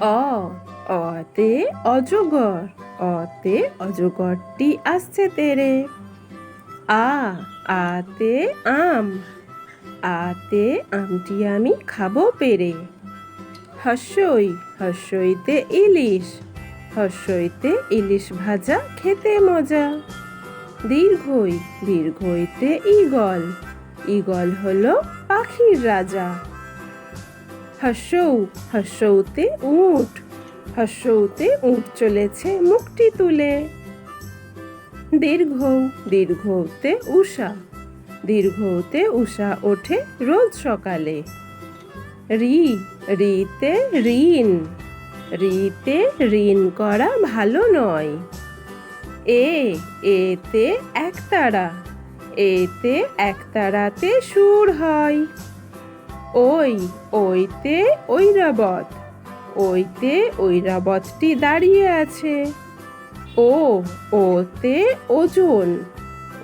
অ, অতে অজগর, অতে অজগরটি আসছে তেরে। আ, আতে আম, আতে আমটি আমি খাব পেরে। হর্ষই হর্ষইতে ইলিশ হর্ষইতে ইলিশ ভাজা খেতে মজা। দীর্ঘই, দীর্ঘইতে ঈগল ঈগল হলো পাখির রাজা। হর্ষৌ হর্ষৌতে উট হর্ষৌতে উট চলেছে মুখটি তুলে। দীর্ঘ, দীর্ঘতে উষা দীর্ঘতে উষা ওঠে রোজ সকালে। রি, রিতে ঋণ রিতে ঋণ করা ভালো নয়। এ, এতে একতারা, এতে একতারাতে সুর হয়। ওই, ওইতে ঐরাবত, ওইতে ঐরাবতটি দাঁড়িয়ে আছে। ও, ওতে ওজন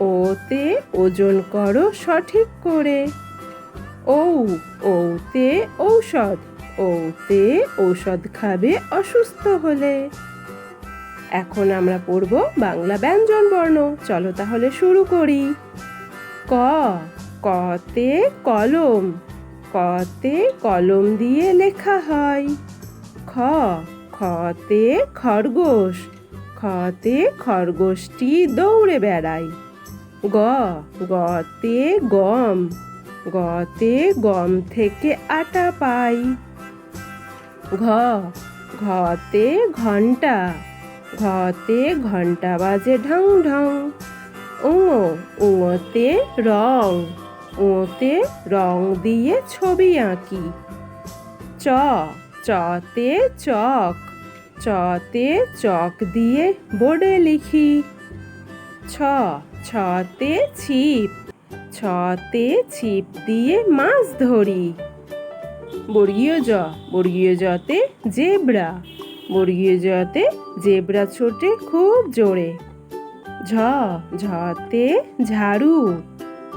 ওতে ওজন করো সঠিক করে। ঔ, ওতে ঔষধ ওতে ঔষধ খাবে অসুস্থ হলে। এখন আমরা পড়ব বাংলা ব্যঞ্জন বর্ণ। চলো তাহলে শুরু করি। ক, কতে কলম কতে কলম দিয়ে লেখা হয়। খ, খতে খরগোশ, খতে খরগোশটি দৌড়ে বেড়ায়। গ, গতে গম গতে গম থেকে আটা পাই ঘ, ঘতে ঘণ্টা ঘতে ঘণ্টা বাজে ঢং ঢং। উঙো উঙোতে রং। উঙোতে রং দিয়ে ছবি আঁকি। চ, চতে চক চতে চক দিয়ে বোর্ডে লিখি। ছ, ছতে ছিপ ছতে ছিপ দিয়ে মাছ ধরি। বর্গীয় জ বর্গীয় জতে জেব্রা বর্গীয় জতে জেব্রা ছোটে খুব জোরে। ঝ, ঝতে ঝাড়ু।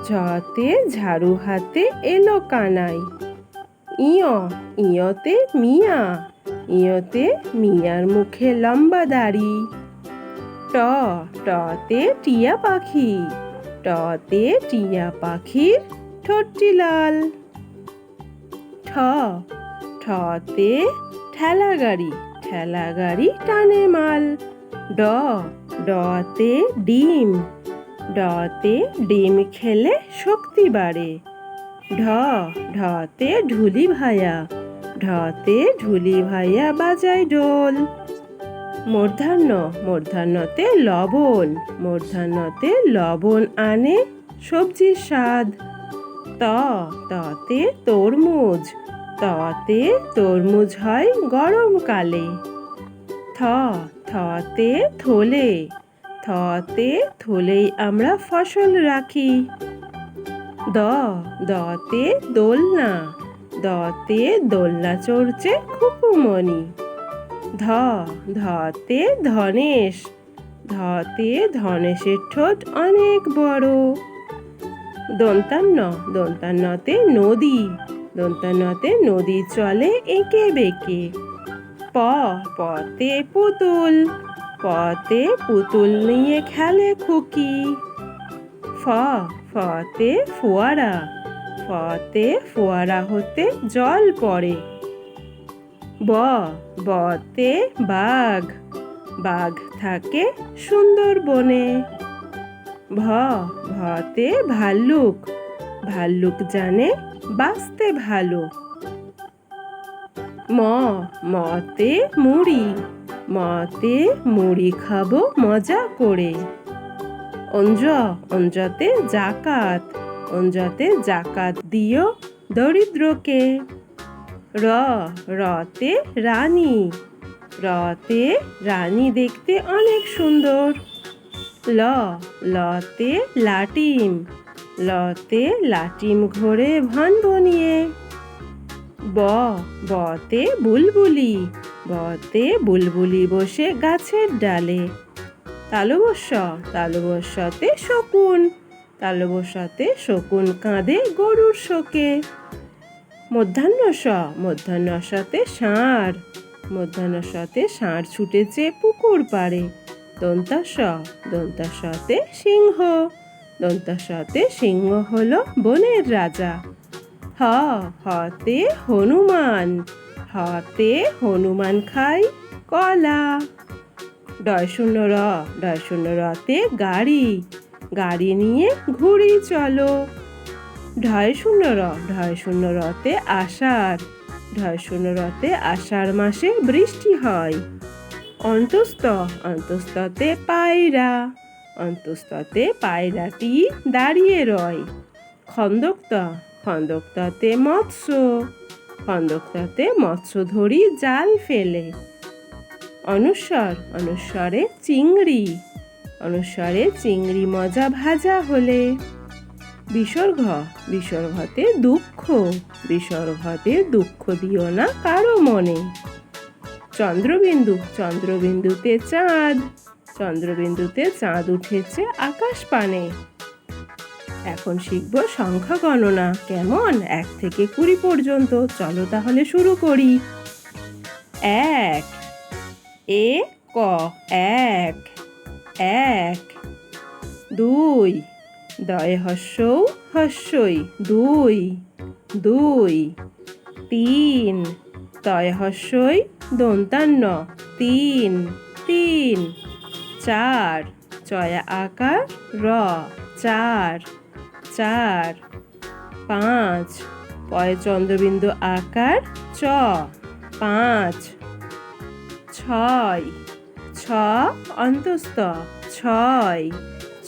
ঝতে ঝাড়ু হাতে এলো কানাই। ইয়, ইয়তে মিয়া, ইয়তে মিয়ার মুখে লম্বা দাড়ি। ট, টতে টিয়া পাখি, টতে টিয়া পাখির ঠোঁটটি লাল। ঠ, ঠতে ঠেলা গাড়ি ঠেলা গাড়ি টানে মাল। ড, ডতে ডিম ডতে ডিম খেলে শক্তি বাড়ে। ঢ, ঢতে ঢুলি ভায়া। ঢতে ঢুলি ভাইয়া বাজায় ডোল মূর্ধান্য মূর্ধান্যতে লবণ। মূর্ধান্যতে লবণ আনে সবজির স্বাদ। ত, ততে তরমুজ। ততে তরমুজ হয় গরমকালে। থ, থতে থলে। থতে থলেই আমরা ফসল রাখি। দ, দতে দোলনা দতে দোলনা চড়ছে খুকুমণি ধ, ধতে ধনেশ, ধতে ধনেশের ঠোঁট অনেক বড়। দন্তান্ন, দন্তান্নতে নদী দন্তান্নতে নদী চলে এঁকে বেঁকে। প, পতে পুতুল পতে পুতুল নিয়ে খেলে খুকি। ফ, ফতে ফোয়ারা। ফতে ফোয়ারা হতে জল পড়ে। ব, বতে বাঘ। বাঘ থাকে সুন্দর বনে ভ, ভতে ভাল্লুক। ভাল্লুক জানে বাঁচতে ভালো। ম, মতে মুড়ি। মতে মুড়ি খাব, মজা করে। অঞ্জ, অঞ্জতে জাকাত অঞ্জতে জাকাত দিও দরিদ্রকে। র, রতে রানী রতে রানী দেখতে অনেক সুন্দর। ল, লতে লাটিম লতে লাটিম ঘোরে ভন বনিয়ে। ব, বতে বুলবুলি বতে বুলবুলি বসে গাছের ডালে। তালবস্য তালবস্যতে শকুন তালবস্যতে শকুন কাঁদে গরুর শোকে। মধ্যাহ্ন স মধ্যাহ্ন সতে ষাঁড় মধ্যাহ্ন সতে ষাঁড় ছুটেছে পুকুর পাড়ে। দন্তা স দন্তা সতে সিংহ দন্তা সতে সিংহ হলো বনের রাজা। হ, হতে হনুমান হতে হনুমান খাই কলা। ডয় শূন্য র ডয় শূন্য রতে গাড়ি। গাড়ি নিয়ে ঘুরি চলো। ঢয় শূন্য র ঢয় শূন্য রতে আষাঢ়। ঢয় শূন্য রতে আষাঢ় মাসে বৃষ্টি হয়। অন্তস্ত অন্তস্ততে পায়রা। অন্তস্ততে পায়রাটি দাঁড়িয়ে রয়। খন্দক্ত, খন্দক্ততে মৎস্য। খন্দক্ততে মৎস্য ধরি জাল ফেলে। অনুস্বর অনুস্বরে চিংড়ি অনুস্বরে চিংড়ি মজা ভাজা হলে। বিসর্গ, বিসর্গতে দুঃখ বিসর্গতে দুঃখ দিও না কারও মনে। চন্দ্রবিন্দু, চন্দ্রবিন্দুতে চাঁদ চন্দ্রবিন্দুতে চাঁদ উঠেছে আকাশ পানে। এখন শিখব সংখ্যা গণনা। কেমন? এক থেকে কুড়ি পর্যন্ত। চলো তাহলে শুরু করি। এক, এ, ক, এক এক, দুই, দয় হস্যৌ হস্যই, দুই দুই, তিন, তয় হস্যই, দন্তান্ন, তিন তিন, চার, চয়া আকার, র, চার চার, পাঁচ পয় চন্দ্রবিন্দু আকার চ পাঁচ, ছয়, ছ, অন্তস্থ, ছয়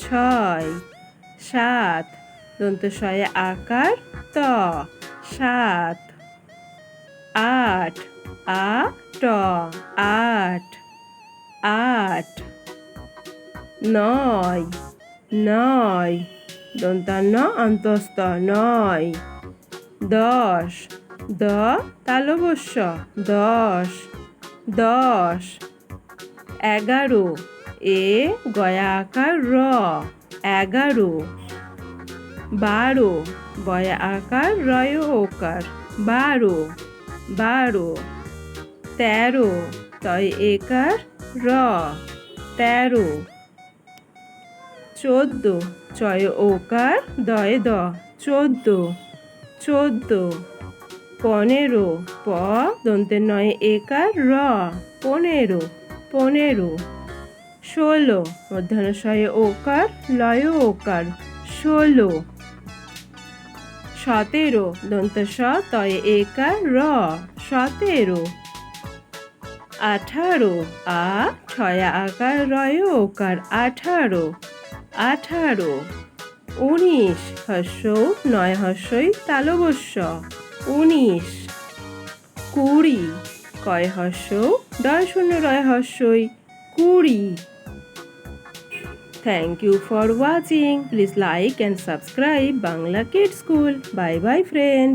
ছয়, সাত দন্তস্বয়ে আকার ত, সাত, আট, আ, ট, আট আট, নয় নয় দন্তান্ন অন্তস্থ নয়। দশ। দ তালবস্য দশ। দশ। এগারো। এ গয়া আকার র। এগারো। বারো। বয়া আকার রয় ওকার বারো। বারো। তেরো। তয় একার র। তেরো। চোদ্দ। চয় ওকার, দয় দ। চোদ্দ। চোদ্দ। পনেরো। প, দন্তে নয় একার, র। পনেরো। পনেরো। ষোলো। মধ্যাহ্নশয়ে ওকার, লয় ওকার, ষোলো। সতেরো। দন্ত স, তয় একার, র। সতেরো। আঠারো। আ, ছয়া আকার, রয় ওকার, আঠারো। আঠারো। উনিশ হর্ষ নয় হর্ষই তালবর্ষ। উনিশ কুড়ি কয় হর্ষ দশ শূন্য নয় হর্ষই কুড়ি। Thank you for watching please like and subscribe Bangla kid school bye bye friend